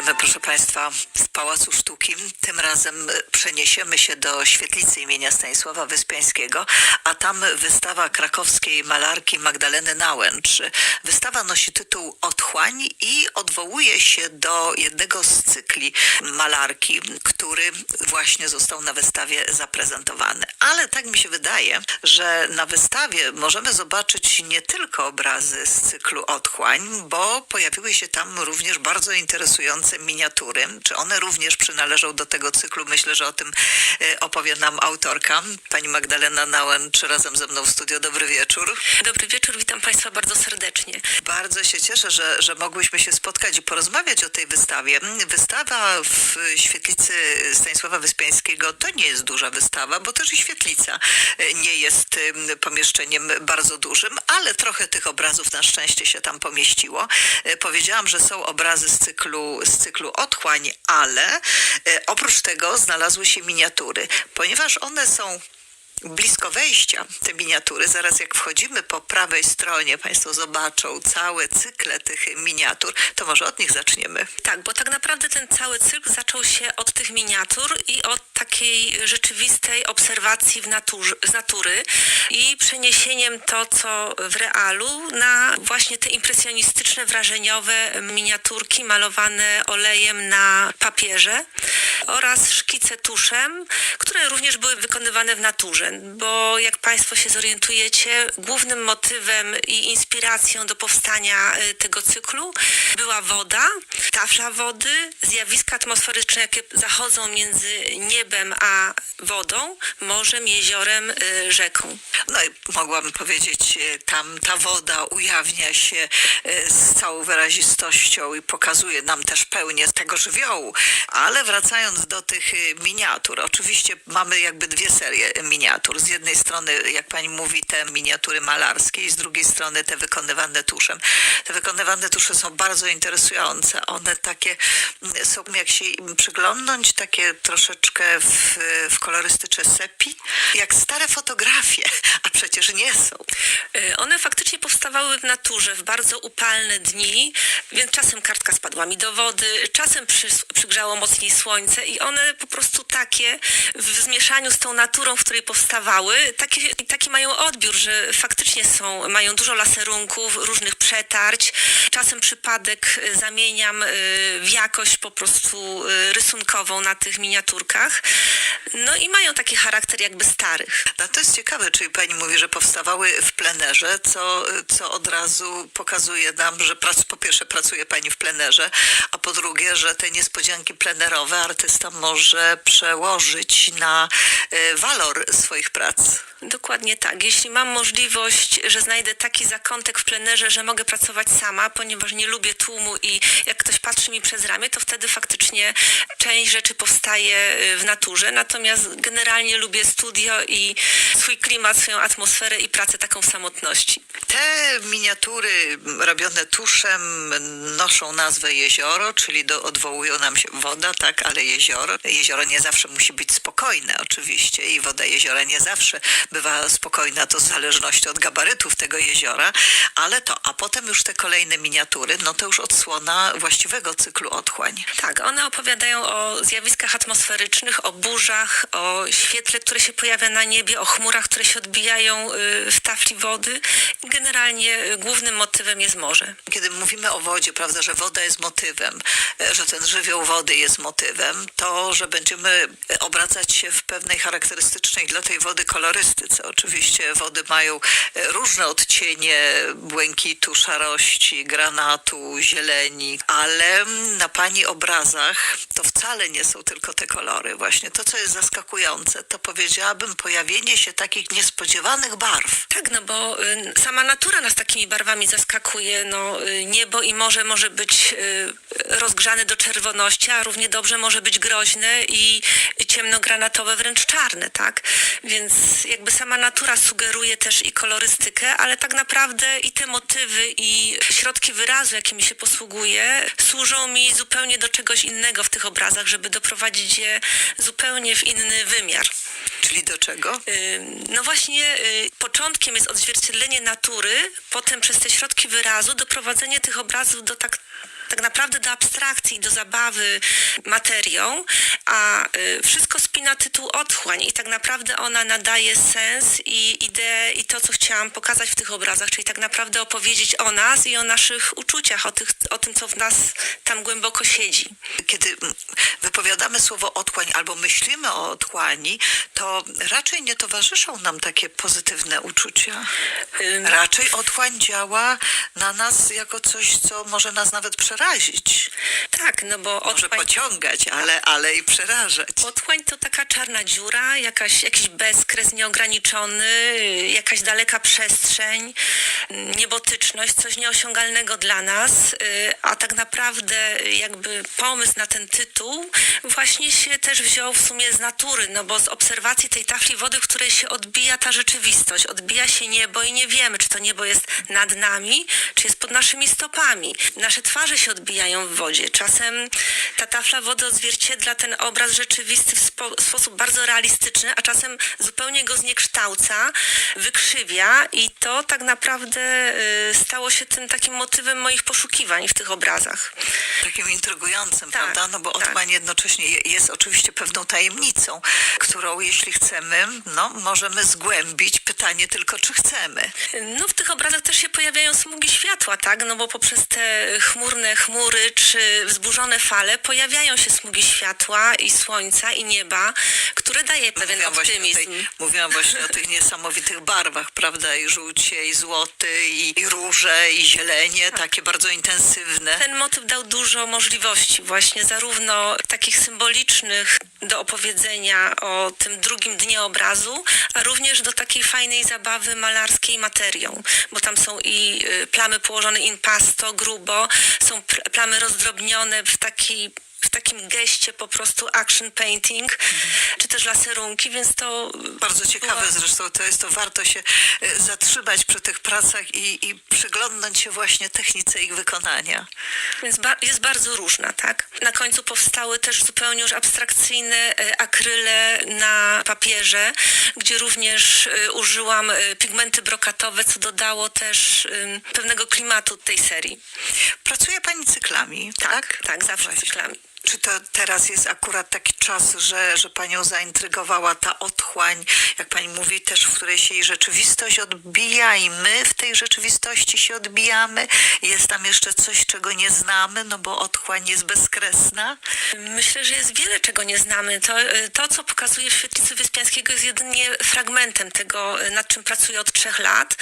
Zostajemy, proszę Państwa, w Pałacu Sztuki. Tym razem e, przeniesiemy się do świetlicy imienia Stanisława Wyspiańskiego, a tam wystawa krakowskiej malarki Magdaleny Nałęcz. Wystawa nosi tytuł Otchłań i odwołuje się do jednego z cykli malarki, który właśnie został na wystawie zaprezentowany. Ale tak mi się wydaje, że na wystawie możemy zobaczyć nie tylko obrazy z cyklu Otchłań, bo pojawiły się tam również bardzo interesujące miniatury. Czy one również przynależą do tego cyklu? Myślę, że o tym e, opowie nam autorka, pani Magdalena Nałęcz, razem ze mną w studio. Dobry wieczór. Dobry wieczór, witam Państwa bardzo serdecznie. Bardzo się cieszę, że, że mogłyśmy się spotkać i porozmawiać o tej wystawie. Wystawa w świetlicy Stanisława Wyspiańskiego to nie jest duża wystawa, bo też i świetlica e, nie jest em, pomieszczeniem bardzo dużym, ale trochę tych obrazów na szczęście się tam pomieściło. E, Powiedziałam, że są obrazy z cyklu, z cyklu Otchłań, ale e, oprócz tego znalazły się miniatury, ponieważ one są blisko wejścia te miniatury, zaraz jak wchodzimy po prawej stronie, Państwo zobaczą całe cykle tych miniatur, to może od nich zaczniemy. Tak, bo tak naprawdę ten cały cykl zaczął się od tych miniatur i od takiej rzeczywistej obserwacji w naturze, z natury i przeniesieniem to, co w realu, na właśnie te impresjonistyczne, wrażeniowe miniaturki malowane olejem na papierze oraz szkice tuszem, które również były wykonywane w naturze, bo jak Państwo się zorientujecie, głównym motywem i inspiracją do powstania y, tego cyklu była woda, tafla wody, zjawiska atmosferyczne, jakie zachodzą między niebem a wodą, morzem, jeziorem, y, rzeką. No i mogłabym powiedzieć, e, tam ta woda ujawnia się z całą wyrazistością i pokazuje nam też pełnię tego żywiołu. Ale wracając do tych miniatur, oczywiście mamy jakby dwie serie miniatur. Z jednej strony, jak pani mówi, te miniatury malarskie i z drugiej strony te wykonywane tuszem. Te wykonywane tusze są bardzo interesujące. One takie mm, są, jak się im przyglądnąć, takie troszeczkę w, w kolorystyce sepi, jak stare fotografie, a przecież nie są. Y, One faktycznie powstawały w naturze w bardzo upalne dni, więc czasem kartka spadła mi do wody, czasem przy, przygrzało mocniej słońce i one po prostu takie w zmieszaniu z tą naturą, w której powstawały, taki, taki mają odbiór, że faktycznie są, mają dużo laserunków, różnych przetarć. Czasem przypadek y, zamieniam y, w jakość po prostu y, rysunkową na tych miniaturkach. No i mają taki charakter jakby starych. No to jest ciekawe, czyli pani mówi, że powstawały w plenerze, co, co od razu pokazuje nam, że prac, po pierwsze pracuje pani w plenerze, a po drugie, że te niespodzianki plenerowe artysta może przełożyć na walor swoich prac. Dokładnie tak. Jeśli mam możliwość, że znajdę taki zakątek w plenerze, że mogę pracować sama, ponieważ nie lubię tłumu i jak ktoś patrzy mi przez ramię, to wtedy faktycznie część rzeczy powstaje y, w naturze. Natomiast generalnie lubię studio i swój klimat, swoją atmosferę i pracę taką w samotności. Te miniatury robione tuszem noszą nazwę jezioro, czyli do, odwołują nam się woda, tak, ale jezioro. Jezioro nie zawsze musi być spokojne oczywiście i woda jeziora nie zawsze bywa spokojna, to w zależności od gabarytów tego jeziora, ale to, a potem już te kolejne miniatury, no to już odsłona właściwego cyklu otchłań. Tak, one opowiadają o zjawiskach atmosferycznych, o burzach, o świetle, które się pojawia na niebie, o chmurach, które się odbijają y, w tafli wody. Generalnie y, głównym motywem jest morze. Kiedy mówimy o wodzie, prawda, że woda jest motywem, e, że ten żywioł wody jest motywem, to, że będziemy obracać się w pewnej charakterystycznej dla tej wody kolorystyce. Oczywiście wody mają e, różne odcienie błękitu, szarości, granatu, zieleni, ale na pani obrazach to wcale nie są tylko te kolory. Właśnie to, co jest zaskakujące, to powiedziałabym pojawienie się takich niespodziewanych barw. Tak, no bo y, sama natura nas takimi barwami zaskakuje. No, y, niebo i morze może być y, rozgrzane do czerwoności, a równie dobrze może być groźne i ciemnogranatowe, wręcz czarne, tak? Więc jakby sama natura sugeruje też i kolorystykę, ale tak naprawdę i te motywy i środki wyrazu, jakimi się posługuję, służą mi zupełnie do czegoś innego w tych obrazach, żeby doprowadzić je zupełnie w inny wymiar. Czyli do czego? No właśnie, y, początkiem jest odzwierciedlenie natury, potem przez te środki wyrazu doprowadzenie tych obrazów do tak tak naprawdę do abstrakcji, do zabawy materią, a y, wszystko spina tytuł Otchłań i tak naprawdę ona nadaje sens i ideę i to, co chciałam pokazać w tych obrazach, czyli tak naprawdę opowiedzieć o nas i o naszych uczuciach, o, tych, o tym, co w nas tam głęboko siedzi. Kiedy mm, wypowiadamy słowo otchłań albo myślimy o otchłani, to raczej nie towarzyszą nam takie pozytywne uczucia. Raczej otchłań działa na nas jako coś, co może nas nawet przerazić. Tak, no bo Może otchłań, pociągać, ale, ale i przerażać. otchłań to taka czarna dziura, jakaś, jakiś bezkres nieograniczony, jakaś daleka przestrzeń, niebotyczność, coś nieosiągalnego dla nas, y, a tak naprawdę jakby pomysł na ten tytuł właśnie się też wziął w sumie z natury, no bo z obserwacji tej tafli wody, w której się odbija ta rzeczywistość, odbija się niebo i nie wiemy, czy to niebo jest nad nami, czy jest pod naszymi stopami. Nasze twarze się odbijają w wodzie. Czasem ta tafla wody odzwierciedla ten obraz rzeczywisty w spo, sposób bardzo realistyczny, a czasem zupełnie go zniekształca, wykrzywia i to tak naprawdę y, stało się tym takim motywem moich poszukiwań w tych obrazach. Takim intrygującym, Tak, prawda? No bo tak. otchłań jednocześnie je- jest oczywiście pewną tajemnicą, którą jeśli chcemy, no możemy zgłębić. Pytanie tylko, czy chcemy. No w tych obrazach też się pojawiają smugi światła, tak? No bo poprzez te chmurne chmury czy wzburzone fale pojawiają się smugi światła i słońca i nieba, które daje pewien Mówiłam właśnie, optymizm. tej, mówiłam właśnie o tych niesamowitych barwach, prawda? I żółcie, i złoty, i, i róże, i zielenie, takie bardzo intensywne. Ten motyw dał dużo możliwości, właśnie zarówno takich symbolicznych do opowiedzenia o tym drugim dnie obrazu, a również do takiej fajnej zabawy malarskiej materią, bo tam są i y, plamy położone in pasto, grubo, są plamy rozdrobnione w taki w takim geście po prostu action painting, czy też laserunki, więc to Bardzo ciekawe była- zresztą, to jest to warto się e, zatrzymać przy tych pracach i, i przyglądnąć się właśnie technice ich wykonania. Więc ba- jest bardzo różna, tak? Na końcu powstały też zupełnie już abstrakcyjne e, akryle na papierze, gdzie również e, użyłam pigmenty brokatowe, co dodało też pewnego klimatu tej serii. Pracuje Pani cyklami, tak? tak, zawsze Właśnie. cyklami. Czy to teraz jest akurat taki czas, że, że Panią zaintrygowała ta otchłań, jak Pani mówi, też w której się jej rzeczywistość odbija i my w tej rzeczywistości się odbijamy? Jest tam jeszcze coś, czego nie znamy, no bo otchłań jest bezkresna? Myślę, że jest wiele, czego nie znamy. To, y, to co pokazuje w Świetlicy Wyspiańskiego jest jedynie fragmentem tego, y, nad czym pracuję od trzech lat.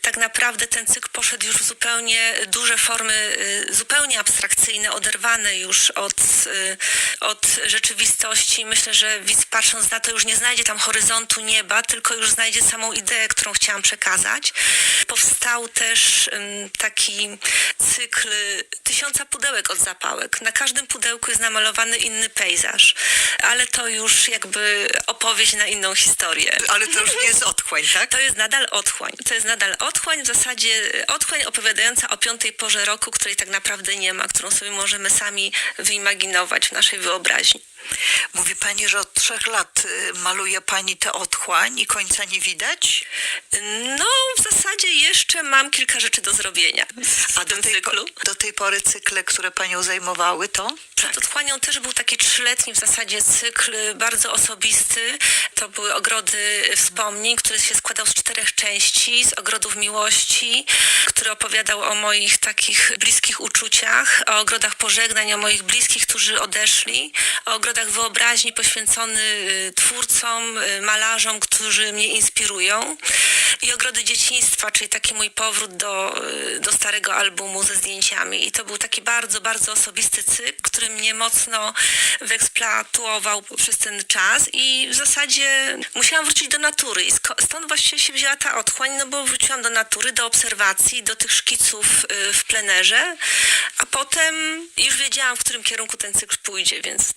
Tak naprawdę ten cykl poszedł już w zupełnie duże formy, y, zupełnie abstrakcyjne, oderwane już od, y, od rzeczywistości. Myślę, że widz patrząc na to już nie znajdzie tam horyzontu nieba, tylko już znajdzie samą ideę, którą chciałam przekazać. Powstał też taki cykl tysiąca pudełek od zapałek. Na każdym pudełku jest namalowany inny pejzaż, ale to już jakby opowieść na inną historię. Ale to już nie jest otchłań, tak? To jest nadal otchłań. To jest nadal otchłań, w zasadzie otchłań opowiadająca o piątej porze roku, której tak naprawdę nie ma, którą sobie możemy sami wyimaginować w naszej wyobraźni. Mówi Pani, że od trzech lat y, maluje Pani tę otchłań i końca nie widać? No, w zasadzie jeszcze mam kilka rzeczy do zrobienia A do tej, cyklu. do tej pory cykle, które Panią zajmowały, to? Przed otchłanią też był taki trzyletni w zasadzie cykl y, bardzo osobisty. To były ogrody wspomnień, który się składał z czterech części, z ogrodów miłości, który opowiadał o moich takich bliskich uczuciach, o ogrodach pożegnań, o moich bliskich, którzy odeszli, o ogrodach wyobraźni poświęcony y, twórcom, y, malarzom, którzy mnie inspirują. I ogrody dzieciństwa, czyli taki mój powrót do, y, do starego albumu ze zdjęciami. I to był taki bardzo, bardzo osobisty cykl, który mnie mocno wyeksploatował przez ten czas. I w zasadzie musiałam wrócić do natury. I stąd właściwie się wzięła ta otchłań, no bo wróciłam do natury, do obserwacji, do tych szkiców w plenerze, a potem już wiedziałam, w którym kierunku ten cykl pójdzie, więc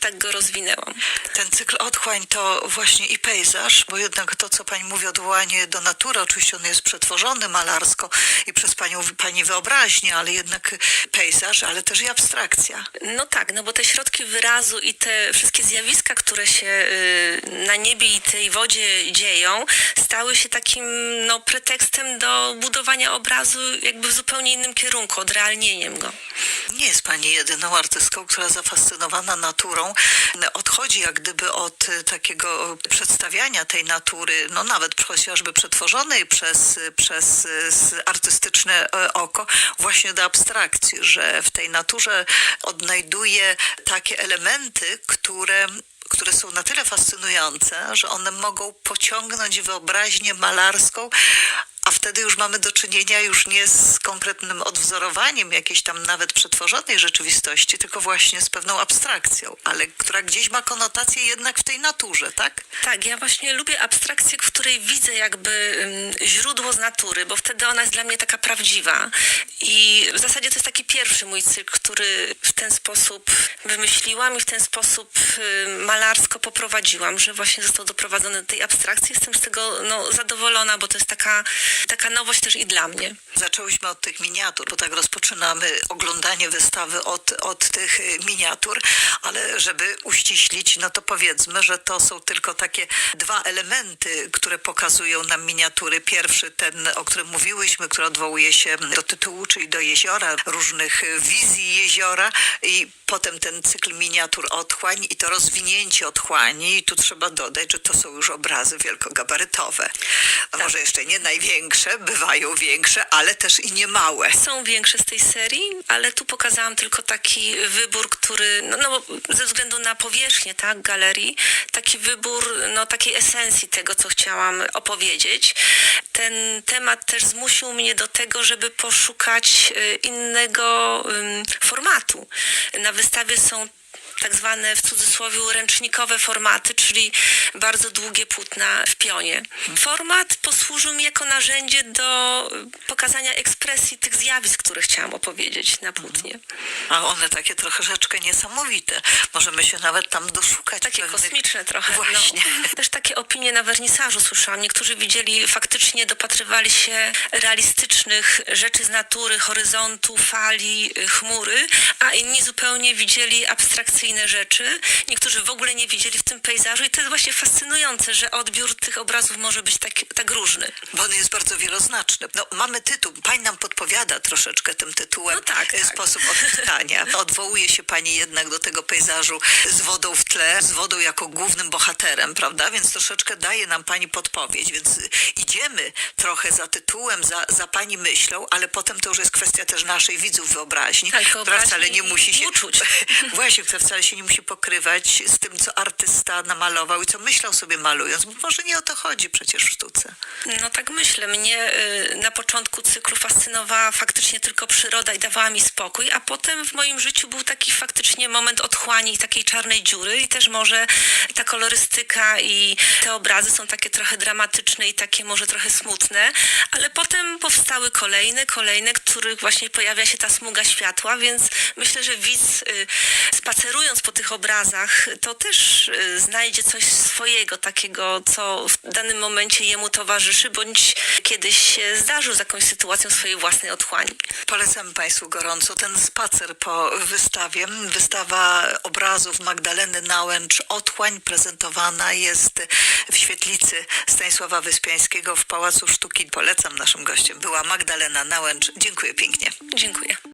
tak go rozwinęłam. Ten cykl otchłań to właśnie i pejzaż, bo jednak to, co Pani mówi, odwołanie do naturę. Oczywiście on jest przetworzony malarsko i przez panią, pani wyobraźnię, ale jednak pejzaż, ale też i abstrakcja. No tak, no bo te środki wyrazu i te wszystkie zjawiska, które się y, na niebie i tej wodzie dzieją, stały się takim no, pretekstem do budowania obrazu jakby w zupełnie innym kierunku, odrealnieniem go. Nie jest pani jedyną artystką, która zafascynowana naturą. Odchodzi jak gdyby od e, takiego przedstawiania tej natury, no nawet chociażby przetworzonej przez, przez e, artystyczne e, oko, właśnie do abstrakcji, że w tej naturze odnajduje takie elementy, które które są na tyle fascynujące, że one mogą pociągnąć wyobraźnię malarską, a wtedy już mamy do czynienia już nie z konkretnym odwzorowaniem jakiejś tam nawet przetworzonej rzeczywistości, tylko właśnie z pewną abstrakcją, ale która gdzieś ma konotację jednak w tej naturze, tak? Tak, ja właśnie lubię abstrakcję, w której widzę jakby źródło z natury, bo wtedy ona jest dla mnie taka prawdziwa. I w zasadzie to jest taki pierwszy mój cykl, który w ten sposób wymyśliłam i w ten sposób malarsko poprowadziłam, że właśnie został doprowadzony do tej abstrakcji. Jestem z tego no, zadowolona, bo to jest taka, taka nowość też i dla mnie. Zaczęłyśmy od tych miniatur, bo tak rozpoczynamy oglądanie wystawy od, od tych y, miniatur, ale żeby uściślić, no to powiedzmy, że to są tylko takie dwa elementy, które pokazują nam miniatury. Pierwszy, ten, o którym mówiłyśmy, który odwołuje się do tytułu, czyli do jeziora, różnych y, wizji jeziora i potem ten cykl miniatur otchłań i to rozwinięcie otchłani. I tu trzeba dodać, że to są już obrazy wielkogabarytowe. No może jeszcze nie największe, bywają większe, ale też i nie małe. Są większe z tej serii, ale tu pokazałam tylko taki wybór, który, no, no ze względu na powierzchnię, tak, galerii, taki wybór, no takiej esencji tego, co chciałam opowiedzieć. Ten temat też zmusił mnie do tego, żeby poszukać y, innego formatu. Na wystawie są tak zwane w cudzysłowie ręcznikowe formaty, czyli bardzo długie płótna w pionie. Format posłużył mi jako narzędzie do pokazania ekspresji tych zjawisk, które chciałam opowiedzieć na płótnie. A one takie troszeczkę niesamowite. Możemy się nawet tam doszukać. Takie pewnych- kosmiczne trochę. Właśnie. No. Też takie opinie na wernisażu słyszałam. Niektórzy widzieli, faktycznie dopatrywali się realistycznych rzeczy z natury, horyzontu, fali, chmury, a inni zupełnie widzieli abstrakcyjne rzeczy. Niektórzy w ogóle nie widzieli w tym pejzażu i to jest właśnie fascynujące, że odbiór tych obrazów może być tak, tak różny. Bo on jest bardzo wieloznaczny. No, mamy tytuł. Pani nam podpowiada troszeczkę tym tytułem No tak, e, tak. sposób odczytania. Odwołuje się pani jednak do tego pejzażu z wodą w tle, z wodą jako głównym bohaterem, prawda? Więc troszeczkę daje nam pani podpowiedź. Więc y, idziemy trochę za tytułem, za, za pani myślą, ale potem to już jest kwestia też naszej widzów wyobraźni, Tak, która wcale nie musi się... uczuć. Właśnie, która wcale się nie musi pokrywać z tym, co artysta namalował i co myślał sobie malując, bo może nie o to chodzi przecież w sztuce. No tak myślę. Mnie y, na początku cyklu fascynowała faktycznie tylko przyroda i dawała mi spokój, a potem w moim życiu był taki faktycznie moment otchłani i takiej czarnej dziury i też może ta kolorystyka i te obrazy są takie trochę dramatyczne i takie może trochę smutne, ale potem powstały kolejne, kolejne, których właśnie pojawia się ta smuga światła, więc myślę, że widz y, spacerując po tych obrazach, to też y, znajdzie coś swojego, takiego, co w danym momencie jemu towarzyszy, bądź kiedyś się zdarzył z jakąś sytuacją swojej własnej otchłani. Polecam Państwu gorąco ten spacer po wystawie. Wystawa obrazów Magdaleny Nałęcz Otchłań prezentowana jest w świetlicy Stanisława Wyspiańskiego w Pałacu Sztuki. Polecam. Naszym gościem była Magdalena Nałęcz. Dziękuję pięknie. Dziękuję.